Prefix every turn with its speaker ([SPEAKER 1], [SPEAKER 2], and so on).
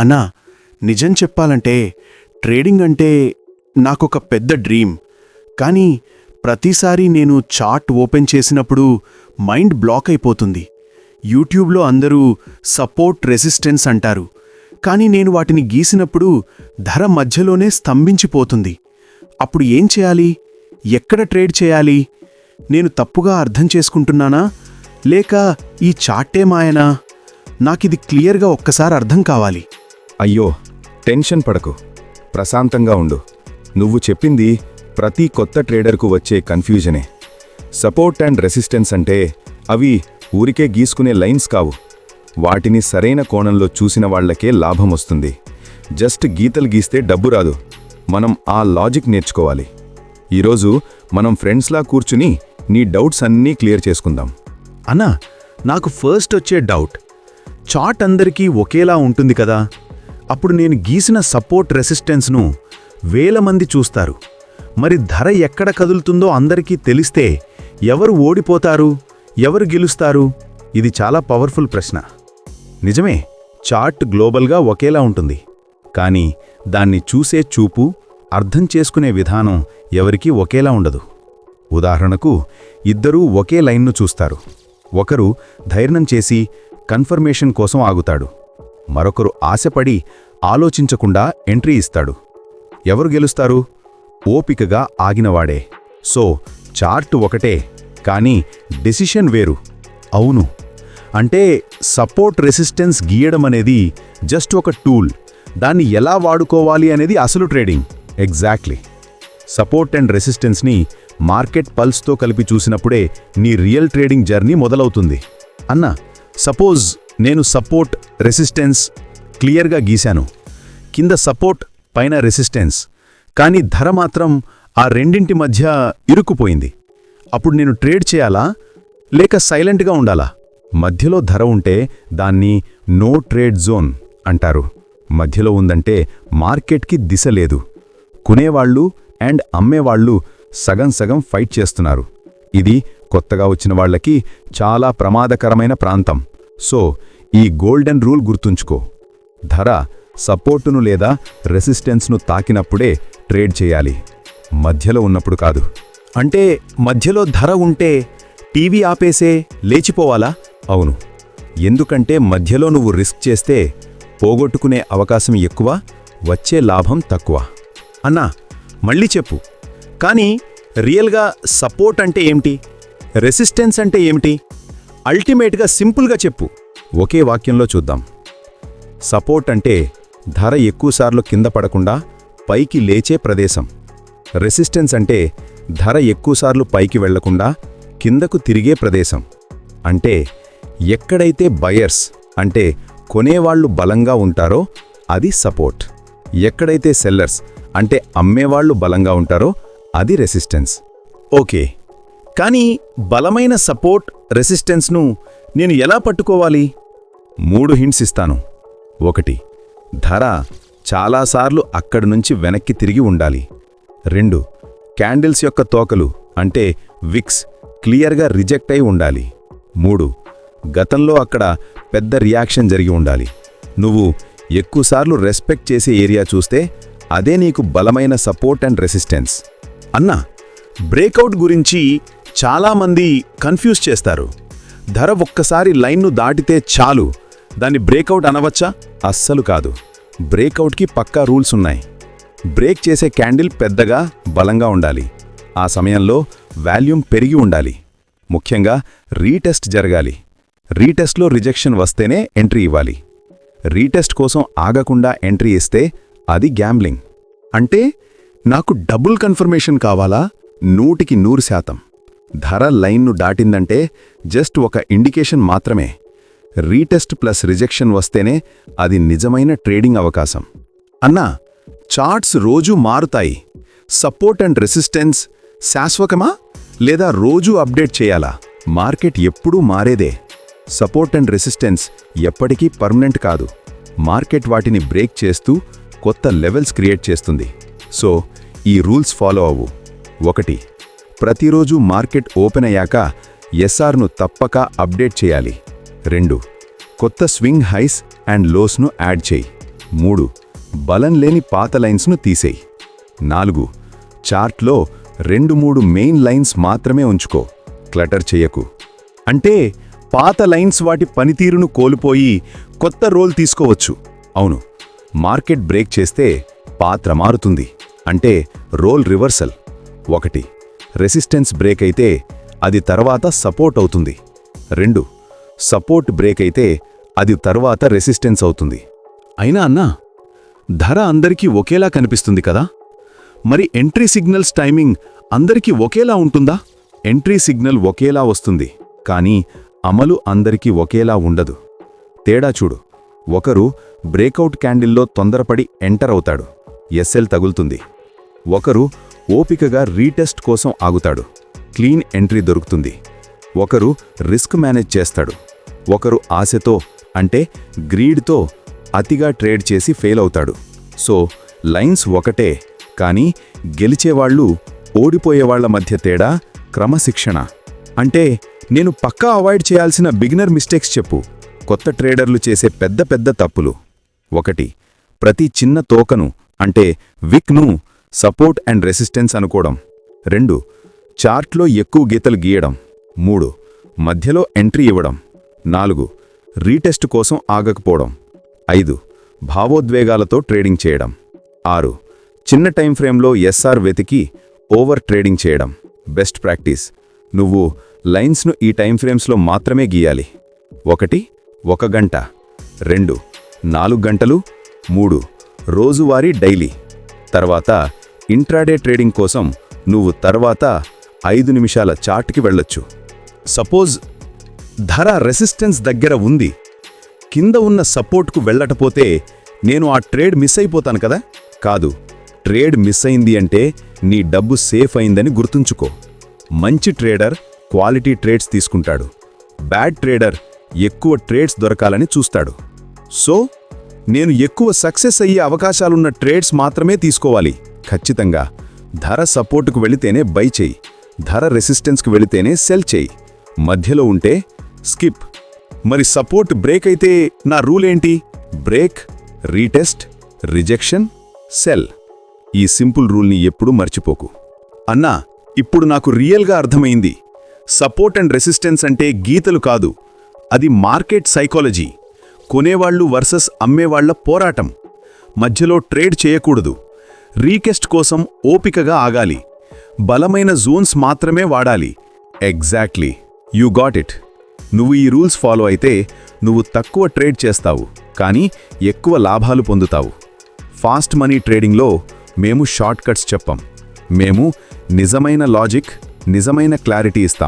[SPEAKER 1] అన్నా నిజం చెప్పాలంటే ట్రేడింగ్ అంటే నాకొక పెద్ద డ్రీమ్. కానీ ప్రతిసారి నేను చార్ట్ ఓపెన్ చేసినప్పుడు మైండ్ బ్లాక్ అయిపోతుంది. యూట్యూబ్లో అందరూ సపోర్ట్ రెసిస్టెన్స్ అంటారు. కానీ నేను వాటిని గీసినప్పుడు ధర మధ్యలోనే స్తంభించిపోతుంది. అప్పుడు ఏం చేయాలి? ఎక్కడ ట్రేడ్ చేయాలి? నేను తప్పుగా అర్థం చేసుకుంటున్నానా? లేక ఈ చార్టే మాయనా? నాకిది క్లియర్గా ఒక్కసారి అర్థం కావాలి.
[SPEAKER 2] అయ్యో టెన్షన్ పడకు. ప్రశాంతంగా ఉండు. నువ్వు చెప్పింది ప్రతి కొత్త ట్రేడర్కు వచ్చే కన్ఫ్యూజనే. సపోర్ట్ అండ్ రెసిస్టెన్స్ అంటే అవి ఊరికే గీసుకునే లైన్స్ కావు. వాటిని సరైన కోణంలో చూసిన వాళ్ళకే లాభం వస్తుంది. జస్ట్ గీతలు గీస్తే డబ్బు రాదు. మనం ఆ లాజిక్ నేర్చుకోవాలి. ఈరోజు మనం ఫ్రెండ్స్లా కూర్చుని నీ డౌట్స్ అన్నీ క్లియర్ చేసుకుందాం.
[SPEAKER 1] అన్నా నాకు ఫస్ట్ వచ్చే డౌట్. చాట్ అందరికీ ఒకేలా ఉంటుంది కదా? అప్పుడు నేను గీసిన సపోర్ట్ రెసిస్టెన్స్ను వేల మంది చూస్తారు. మరి ధర ఎక్కడ కదులుతుందో అందరికీ తెలిస్తే ఎవరు ఓడిపోతారు ఎవరు గెలుస్తారు? ఇది చాలా పవర్ఫుల్ ప్రశ్న. నిజమే చార్ట్ గ్లోబల్గా ఒకేలా ఉంటుంది. కానీ దాన్ని చూసే చూపు అర్థం చేసుకునే విధానం ఎవరికీ ఒకేలా ఉండదు. ఉదాహరణకు ఇద్దరూ ఒకే లైన్ను చూస్తారు. ఒకరు ధైర్యం చేసి కన్ఫర్మేషన్ కోసం ఆగుతాడు. మరొకరు ఆశపడి ఆలోచించకుండా ఎంట్రీ ఇస్తాడు. ఎవరు గెలుస్తారు? ఓపికగా ఆగినవాడే. సో చార్ట్ ఒకటే కానీ డెసిషన్ వేరు. అవును. అంటే సపోర్ట్ రెసిస్టెన్స్ గీయడం అనేది జస్ట్ ఒక టూల్. దాన్ని ఎలా వాడుకోవాలి అనేది అసలు ట్రేడింగ్. ఎగ్జాక్ట్లీ. సపోర్ట్ అండ్ రెసిస్టెన్స్ని మార్కెట్ పల్స్తో కలిపి చూసినప్పుడే నీ రియల్ ట్రేడింగ్ జర్నీ మొదలవుతుంది. అన్న సపోజ్ నేను సపోర్ట్ రెసిస్టెన్స్ క్లియర్గా గీశాను. కింద సపోర్ట్ పైన రెసిస్టెన్స్. కానీ ధర మాత్రం ఆ రెండింటి మధ్య ఇరుక్కుపోయింది. అప్పుడు నేను ట్రేడ్ చేయాలా? లేక సైలెంట్గా ఉండాలా? మధ్యలో ధర ఉంటే దాన్ని నో ట్రేడ్ జోన్ అంటారు. మధ్యలో ఉందంటే మార్కెట్కి దిశ లేదు. కొనేవాళ్ళు అండ్ అమ్మేవాళ్ళు సగం సగం ఫైట్ చేస్తున్నారు. ఇది కొత్తగా వచ్చిన వాళ్ళకి చాలా ప్రమాదకరమైన ప్రాంతం. సో ఈ గోల్డెన్ రూల్ గుర్తుంచుకో. ధర సపోర్టును లేదా రెసిస్టెన్స్ను తాకినప్పుడే ట్రేడ్ చేయాలి. మధ్యలో ఉన్నప్పుడు కాదు. అంటే మధ్యలో ధర ఉంటే టీవీ ఆపేసే లేచిపోవాలా? అవును. ఎందుకంటే మధ్యలో నువ్వు రిస్క్ చేస్తే పోగొట్టుకునే అవకాశం ఎక్కువ వచ్చే లాభం తక్కువ. అన్నా మళ్ళీ చెప్పు. కానీ రియల్గా సపోర్ట్ అంటే ఏమిటి? రెసిస్టెన్స్ అంటే ఏమిటి? అల్టిమేట్గా సింపుల్గా చెప్పు. ఒకే వాక్యంలో చూద్దాం. సపోర్ట్ అంటే ధర ఎక్కువసార్లు కింద పడకుండా పైకి లేచే ప్రదేశం. రెసిస్టెన్స్ అంటే ధర ఎక్కువసార్లు పైకి వెళ్ళకుండా కిందకు తిరిగే ప్రదేశం. అంటే ఎక్కడైతే బయర్స్ అంటే కొనేవాళ్ళు బలంగా ఉంటారో అది సపోర్ట్. ఎక్కడైతే సెల్లర్స్ అంటే అమ్మేవాళ్ళు బలంగా ఉంటారో అది రెసిస్టెన్స్. ఓకే. కానీ బలమైన సపోర్ట్ రెసిస్టెన్స్ను నేను ఎలా పట్టుకోవాలి? మూడు హింట్స్ ఇస్తాను. ఒకటి. ధర చాలాసార్లు అక్కడి నుంచి వెనక్కి తిరిగి ఉండాలి. రెండు. క్యాండిల్స్ యొక్క తోకలు అంటే విక్స్ క్లియర్గా రిజెక్ట్ అయి ఉండాలి. మూడు. గతంలో అక్కడ పెద్ద రియాక్షన్ జరిగి ఉండాలి. నువ్వు ఎక్కువసార్లు రెస్పెక్ట్ చేసే ఏరియా చూస్తే అదే నీకు బలమైన సపోర్ట్ అండ్ రెసిస్టెన్స్. అన్నా బ్రేకౌట్ గురించి చాలామంది కన్ఫ్యూజ్ చేస్తారు. ధర ఒక్కసారి లైన్ను దాటితే చాలు. దాన్ని బ్రేకౌట్ అనవచ్చా? అస్సలు కాదు. బ్రేకౌట్కి పక్కా రూల్స్ ఉన్నాయి. బ్రేక్ చేసే క్యాండిల్ పెద్దగా బలంగా ఉండాలి. ఆ సమయంలో వాల్యూమ్ పెరిగి ఉండాలి. ముఖ్యంగా రీటెస్ట్ జరగాలి. రీటెస్ట్లో రిజెక్షన్ వస్తేనే ఎంట్రీ ఇవ్వాలి. రీటెస్ట్ కోసం ఆగకుండా ఎంట్రీ ఇస్తే అది గ్యాంబ్లింగ్. అంటే నాకు డబుల్ కన్ఫర్మేషన్ కావాలా? నూటికి నూరు శాతం. ధర లైన్ను దాటిందంటే జస్ట్ ఒక ఇండికేషన్ మాత్రమే. రీటెస్ట్ ప్లస్ రిజెక్షన్ వస్తేనే అది నిజమైన ట్రేడింగ్ అవకాశం. అన్నా చార్ట్స్ రోజూ మారుతాయి. సపోర్ట్ అండ్ రెసిస్టెన్స్ శాశ్వతమా? లేదా రోజూ అప్డేట్ చేయాలా? మార్కెట్ ఎప్పుడూ మారేదే. సపోర్ట్ అండ్ రెసిస్టెన్స్ ఎప్పటికీ పర్మనెంట్ కాదు. మార్కెట్ వాటిని బ్రేక్ చేస్తూ కొత్త లెవెల్స్ క్రియేట్ చేస్తుంది. సో ఈ రూల్స్ ఫాలో అవ్వు. ఒకటి ప్రతిరోజు మార్కెట్ ఓపెన్ అయ్యాక ఎస్ఆర్ను తప్పక అప్డేట్ చేయాలి. రెండు. కొత్త స్వింగ్ హైస్ అండ్ లోస్ను యాడ్ చేయి.
[SPEAKER 2] మూడు. బలం లేని పాత లైన్స్ను తీసేయి. నాలుగు. చార్ట్లో రెండు మూడు మెయిన్ లైన్స్ మాత్రమే ఉంచుకో. క్లటర్ చేయకు.
[SPEAKER 1] అంటే పాత లైన్స్ వాటి పనితీరును కోల్పోయి కొత్త రోల్ తీసుకోవచ్చు.
[SPEAKER 2] అవును. మార్కెట్ బ్రేక్ చేస్తే పాత్ర మారుతుంది. అంటే రోల్ రివర్సల్. ఒకటి. రెసిస్టెన్స్ బ్రేక్ అయితే అది తర్వాత సపోర్ట్ అవుతుంది. రెండు. సపోర్ట్ బ్రేక్ అయితే అది తర్వాత రెసిస్టెన్స్ అవుతుంది.
[SPEAKER 1] అయినా అన్నా ధర అందరికీ ఒకేలా కనిపిస్తుంది కదా? మరి ఎంట్రీ సిగ్నల్స్ టైమింగ్ అందరికీ ఒకేలా ఉంటుందా?
[SPEAKER 2] ఎంట్రీ సిగ్నల్ ఒకేలా వస్తుంది కానీ అమలు అందరికీ ఒకేలా ఉండదు. తేడా చూడు ఒకరు బ్రేకౌట్ క్యాండిల్లో తొందరపడి ఎంటర్ అవుతాడు. ఎస్ఎల్ తగులుతుంది. ఒకరు ఓపికగా రీటెస్ట్ కోసం ఆగుతాడు. క్లీన్ ఎంట్రీ దొరుకుతుంది. ఒకరు రిస్క్ మేనేజ్ చేస్తాడు. ఒకరు ఆశతో అంటే గ్రీడ్తో అతిగా ట్రేడ్ చేసి ఫెయిల్ అవుతాడు. సో లైన్స్ ఒకటే కానీ గెలిచేవాళ్ళు ఓడిపోయేవాళ్ళ మధ్య తేడా క్రమశిక్షణ. అంటే నేను పక్కా అవాయిడ్ చేయాల్సిన బిగినర్ మిస్టేక్స్ చెప్పు. కొత్త ట్రేడర్లు చేసే పెద్ద పెద్ద తప్పులు. ఒకటి ప్రతి చిన్న తోకను అంటే విక్ను సపోర్ట్ అండ్ రెసిస్టెన్స్ అనుకోవడం. రెండు చార్ట్లో ఎక్కువ గీతలు గీయడం. మూడు మధ్యలో ఎంట్రీ ఇవ్వడం. నాలుగు రీటెస్ట్ కోసం ఆగకపోవడం. ఐదు భావోద్వేగాలతో ట్రేడింగ్ చేయడం. ఆరు చిన్న టైం ఫ్రేమ్లో ఎస్ఆర్ వెతికి ఓవర్ ట్రేడింగ్ చేయడం. Best practice. నువ్వు లైన్స్ను ఈ టైం ఫ్రేమ్స్లో మాత్రమే గీయాలి. ఒకటి ఒక గంట. రెండు నాలుగు గంటలు. మూడు రోజువారీ డైలీ. తర్వాత ఇంట్రాడే ట్రేడింగ్ కోసం నువ్వు తర్వాత ఐదు నిమిషాల చార్ట్కి వెళ్ళొచ్చు.
[SPEAKER 1] సపోజ్ ధర రెసిస్టెన్స్ దగ్గర ఉంది. కింద ఉన్న సపోర్ట్కు వెళ్ళటపోతే నేను ఆ ట్రేడ్ మిస్ అయిపోతాను కదా?
[SPEAKER 2] కాదు ట్రేడ్ మిస్ అయింది అంటే నీ డబ్బు సేఫ్ అయిందని గుర్తుంచుకో. మంచి ట్రేడర్ క్వాలిటీ ట్రేడ్స్ తీసుకుంటాడు. బ్యాడ్ ట్రేడర్ ఎక్కువ ట్రేడ్స్ దొరకాలని చూస్తాడు.
[SPEAKER 1] సో నేను ఎక్కువ సక్సెస్ అయ్యే అవకాశాలున్న ట్రేడ్స్ మాత్రమే తీసుకోవాలి.
[SPEAKER 2] ఖచ్చితంగా ధర సపోర్టుకు వెళితేనే బై చెయ్యి ధర రెసిస్టెన్స్కు వెళితేనే సెల్ చెయ్యి మధ్యలో ఉంటే స్కిప్.
[SPEAKER 1] మరి సపోర్ట్ బ్రేక్ అయితే నా రూల్ ఏంటి?
[SPEAKER 2] Break retest rejection sell. ఈ సింపుల్ రూల్ని ఎప్పుడూ మర్చిపోకు.
[SPEAKER 1] అన్నా ఇప్పుడు నాకు రియల్గా అర్థమైంది. సపోర్ట్ అండ్ రెసిస్టెన్స్ అంటే గీతలు కాదు. అది మార్కెట్ సైకాలజీ. కొనేవాళ్ళు వర్సెస్ అమ్మేవాళ్ళ పోరాటం. మధ్యలో ట్రేడ్ చేయకూడదు. రీకెస్ట్ కోసం ఓపికగా ఆగాలి. బలమైన జోన్స్ మాత్రమే వాడాలి.
[SPEAKER 2] ఎగ్జాక్ట్లీ. You got it. నువ్వు ఈ రూల్స్ ఫాలో అయితే నువ్వు తక్కువ ట్రేడ్ చేస్తావు కానీ ఎక్కువ లాభాలు పొందుతావు. ఫాస్ట్ మనీ ట్రేడింగ్లో మేము షార్ట్ కట్స్ చెప్పం. మేము నిజమైన లాజిక్ నిజమైన క్లారిటీ ఇస్తాం.